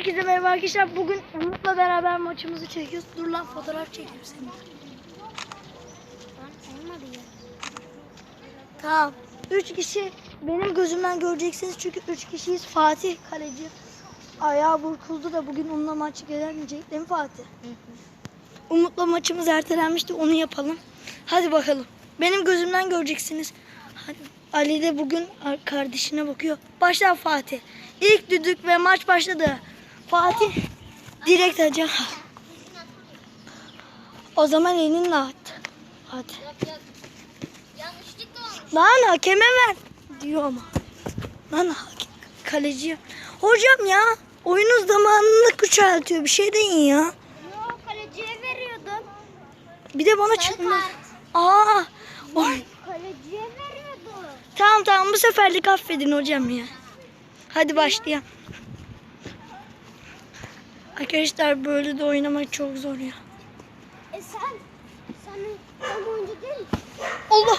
Herkese merhaba arkadaşlar. Bugün Umut'la beraber maçımızı çekiyoruz. Dur lan fotoğraf çekeyim seni. Olmadı ya. Tamam. Üç kişi benim gözümden göreceksiniz. Çünkü üç kişiyiz. Fatih kaleci. Ayağı burkuldu da bugün onunla maç gelemeyecek değil mi Fatih? Umut'la maçımız ertelenmişti. Onu yapalım. Hadi bakalım. Benim gözümden göreceksiniz. Hadi. Ali de bugün ar- kardeşine bakıyor. Başla Fatih. İlk düdük ve maç başladı. Fatih direkt acaba. O zaman elinle at. Hadi. Lan hakeme ver diyor ama. Lan kaleci. Hocam ya oyunun zamanını küçültüyor. Bir şey deyin ya. Yok kaleciye veriyordum. Bir de bana kart. Aa. Oy. Kaleciye veriyordum. Tamam tamam bu seferlik affedin hocam ya. Hadi başlayalım. Arkadaşlar böyle de oynamak çok zor ya. E sen, sen, sen oyuncu değil? Allah.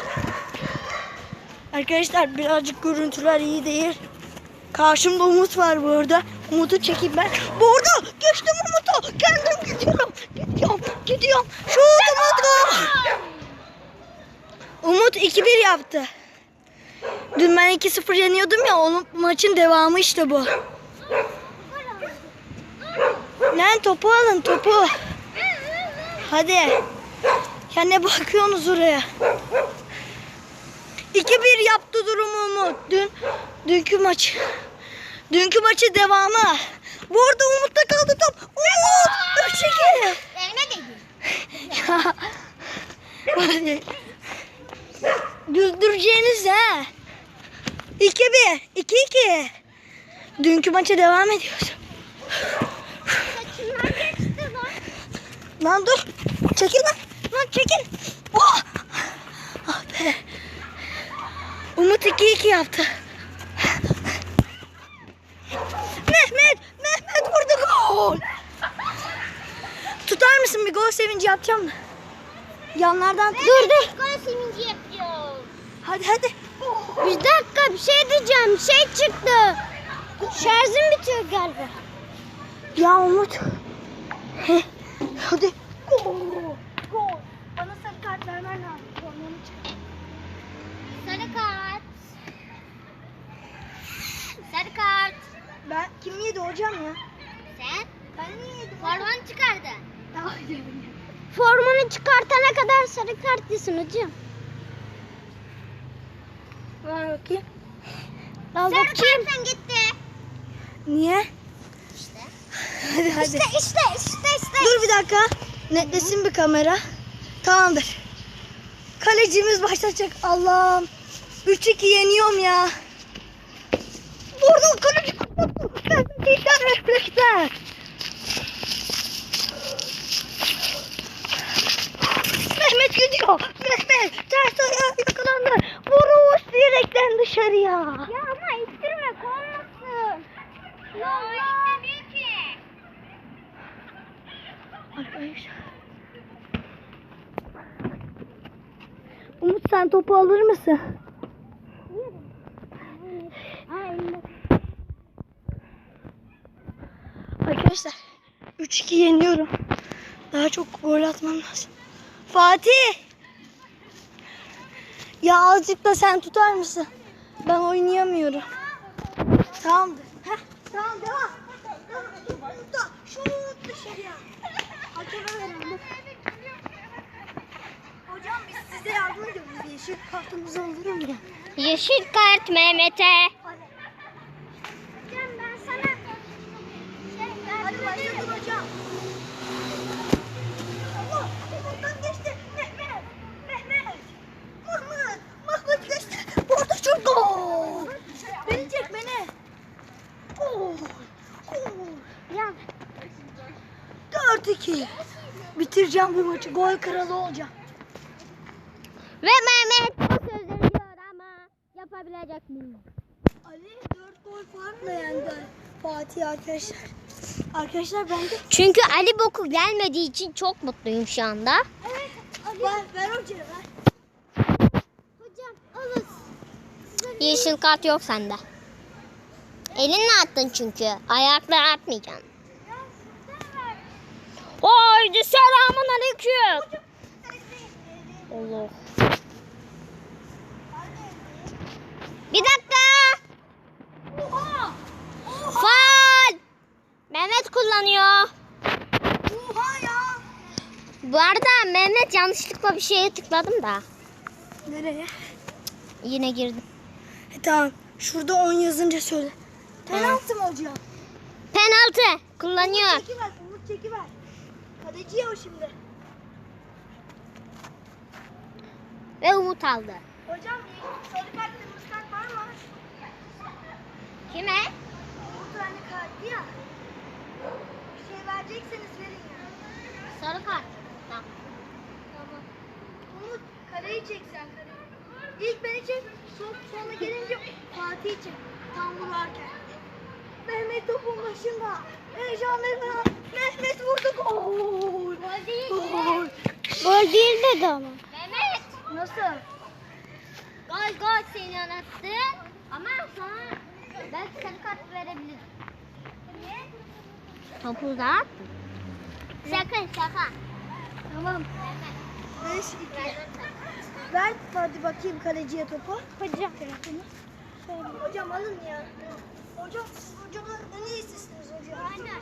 Arkadaşlar birazcık görüntüler iyi değil. Karşımda Umut var bu arada. Umut'u çekeyim ben. Bu arada geçtim Umut'u. Kendim gidiyorum. Gidiyorum. Gidiyorum. Şut Umut'u. Umut 2-1 yaptı. Dün ben 2-0 yeniyordum ya onun maçın devamı işte bu. Lan topu alın topu. Hadi. Ya ne bakıyorsunuz oraya? 2-1 yaptı durumu Umut. Dün dünkü maç. Dünkü maçı devamı. Bu arada Umut'ta kaldı top. Umut! 3-2. Elime değdi. Ya. Hadi. Güldüreceğiniz ha. 2-1. 2-2. Dünkü maça devam ediyoruz. Saçımdan geçti lan. Lan dur. Çekil lan. Lan çekil. Oh. Ah be. Umut 2-2 yaptı. Mehmet. Mehmet vurdu gol. Tutar mısın bir gol sevinci yapacağım da. Yanlardan dur dur. Gol sevinci yapıyor. Hadi hadi. Bir dakika bir şey diyeceğim. Şey çıktı. Şarjım bitiyor galiba. Ya Umut. Heh. Hadi. Gol. Gol. Bana sarı kart vermen lazım. Formamı çek. Sarı kart. Sarı kart. Ben kim yedi hocam ya? Sen Ben niye yedim? formanı yedim. Formanı çıkartana kadar sarı kartlısın hocam. Ver bakayım. Al Sarı bakayım. gitti. Niye? İşte. Hadi hadi. İşte işte işte işte. Dur bir dakika. Netlesin bir kamera. Tamamdır. Kalecimiz başlayacak. Allah'ım. 3-2 yeniyorum ya. Vurdum kaleci. Refleksler refleksler. Mehmet gidiyor. Mehmet ters ayağı yakalandı. Vuruş direkten dışarıya. Ya ama ittirmek olmasın. Ya istemiyor ki. Arkadaşlar. Umut sen topu alır mısın? Arkadaşlar 3-2 yeniyorum. Daha çok gol atmam lazım. Fatih! Ya azıcık da sen tutar mısın? Ben oynayamıyorum. Tamamdır. Heh, tamam devam. Şut dışarıya. Hocam biz size yardım ediyoruz. Yeşil kartımızı alırım ya. Yeşil kart Mehmet'e. Hocam ben sana... Hadi başladın hocam. Allah! Umut'tan geçti. Mehmet! Mehmet! Mahmut! Mahmut geçti. Orada çok gol! Beni çek beni. Gol! Gol! Ya 4-2. Bitireceğim bu maçı. Gol kralı olacağım. Ve Mehmet bu sözleri diyor ama yapabilecek mi? Ali 4 gol farkla yendi. Fatih arkadaşlar. Arkadaşlar ben de... Çünkü Ali Boku gelmediği için çok mutluyum şu anda. Evet. Ali. Ver, ver hocaya ver. Hocam alın. Yeşil kart yok sende. Elinle attın çünkü. Ayakla atmayacaksın. Haydi selamun aleyküm. Allah. Bir dakika. Faal. Mehmet kullanıyor. Oha ya. Bu arada Mehmet yanlışlıkla bir şeye tıkladım da. Nereye? Yine girdim. E, tamam. Şurada 10 yazınca söyle. Penaltı mı hocam? Penaltı kullanıyor. Çekiver, Umut çekiver. Kaleci ya o şimdi. Ve Umut aldı. Hocam sarı kart kırmızı kart var mı? Kime? Umut hani kartı ya. Bir şey verecekseniz verin ya. Sarı kart. Tamam. Tamam. Umut kaleyi çek sen kaleyi. İlk beni çek. Son, sonra gelince Fatih'i çek. Tam vurarken. Mehmet topun başında. Heyecan Mehmet. Mehmet vurdu. Gol. Gol değil. Gol. Gol değil dedi ama. Mehmet. Nasıl? Gol gol seni yarattı. Ama sana belki sarı kart verebilirim. Topu da attın. Sakın şaka. Tamam. 5 2. Ver hadi bakayım kaleciye topu. Hocam. Hocam alın ya. Hocam siz hocamla ne iyisiniz hocam? Aynen.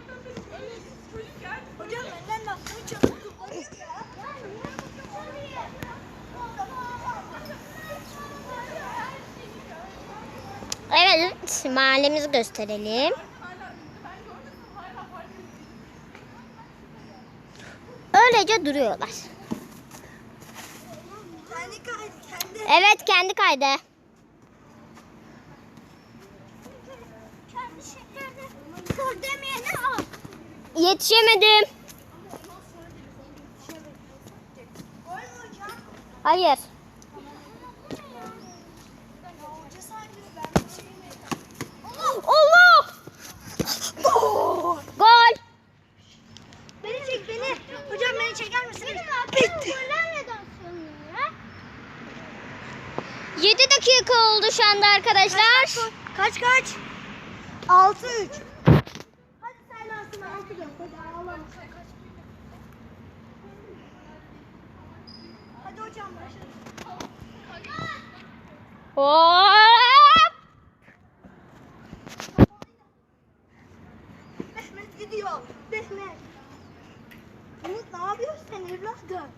Hocam benden çalıp tutmayın ya. Evet mahallemizi gösterelim. Öylece duruyorlar. Evet kendi kaydı. Kendi şekerini kır demeyene al. Yetişemedim. Hayır. Allah! Gol. Beni çek beni. Hocam beni çeker misiniz? Bitti. 7 dakika oldu şu anda arkadaşlar. Kaç kaç? 6 3. Hadi saylansın 6 gel. Hadi hocam. Hop! Mehmet gidiyor. Mehmet. Umut ne yapıyorsun sen evladım?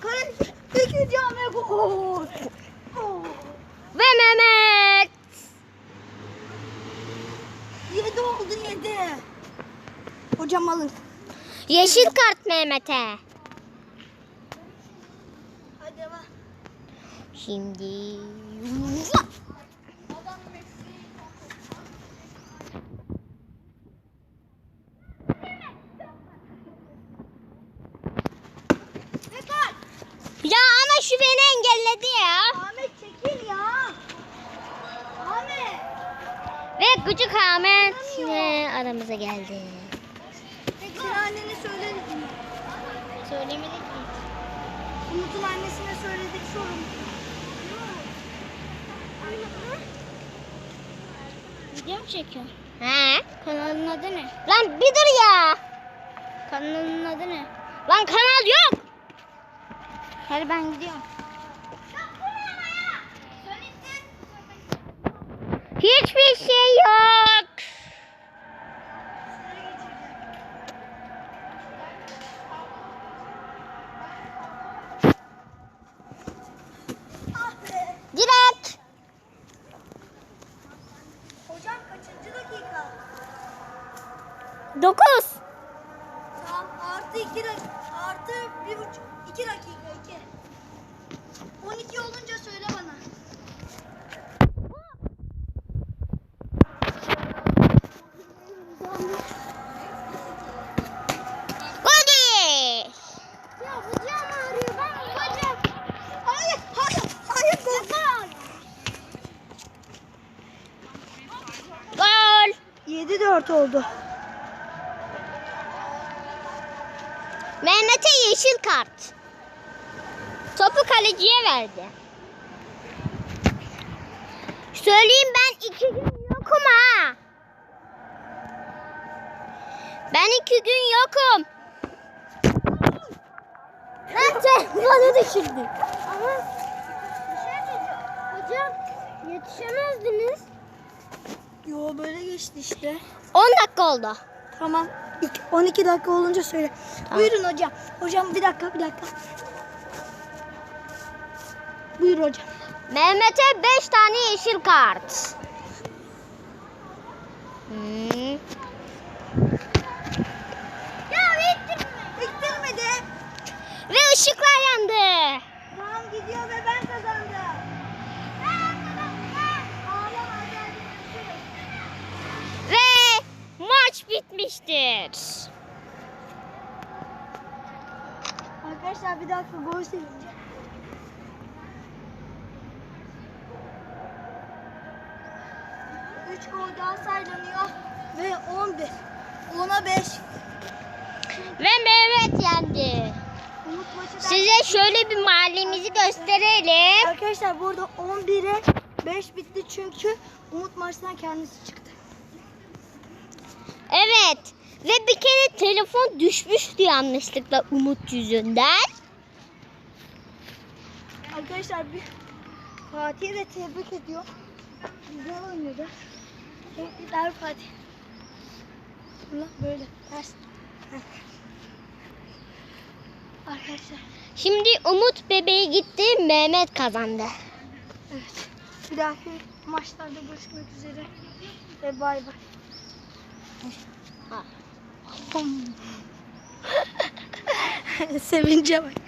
Kaleci ikinci hamle. Gol. Ve Mehmet. 7 oldu 7. Hocam alın. Yeşil kart Mehmet'e. Hadi devam. Şimdi. Ya ama şu beni engelledi ya. Ahmet çekil ya. Ahmet. Ve gıcık Ahmet yine aramıza geldi. Sen annene söyledin mi? Söylemedik mi? Umut'un annesine söyledik sorun. Video mu çekiyorsun? He. Kanalın adı ne? Lan bir dur ya. Kanalın adı ne? Lan kanal yok. Hadi ben gidiyorum. Hiçbir şey yok. Ah be. Direkt. Hocam kaçıncı dakika? 9. Tamam artı 2 dakika. Artı 1 buçuk. 2 dakika 2. 12 olunca söyle bana. Gol değil. Ya Mehmet'e yeşil kart. Topu kaleciye verdi. Söyleyeyim ben iki gün yokum ha. Ben iki gün yokum. Lan telefonu düşürdüm. Ama şey. Hocam yetişemezdiniz. Yo böyle geçti işte. 10 dakika oldu. Tamam. İki- 12 dakika olunca söyle. Buyurun hocam. Hocam bir dakika bir dakika. Buyur hocam. Mehmet'e 5 tane yeşil kart. Hmm. Ya ittirme. İttirmedi. Ve ışıklar yandı. Tamam gidiyor ve ben kazandım. Ağlama hadi görüşürüz. Ve maç bitmiştir. Arkadaşlar bir dakika gol sevinci. Üç gol daha saylanıyor ve 11. 10'a 5. Ve Mehmet yendi. Size şöyle bir mahallemizi gösterelim. Arkadaşlar burada 11'e 5 bitti çünkü Umut maçtan kendisi çıktı. Evet. Ve bir kere telefon düşmüştü yanlışlıkla Umut yüzünden. Arkadaşlar bir Fatih'e de tebrik ediyor. Güzel oynadı. Tebrikler Fatih. Ulan böyle ters. Arkadaşlar Şimdi Umut bebeği gitti, Mehmet kazandı. evet. Bir dahaki maçlarda görüşmek üzere. Ve bay bay. Sevince bak.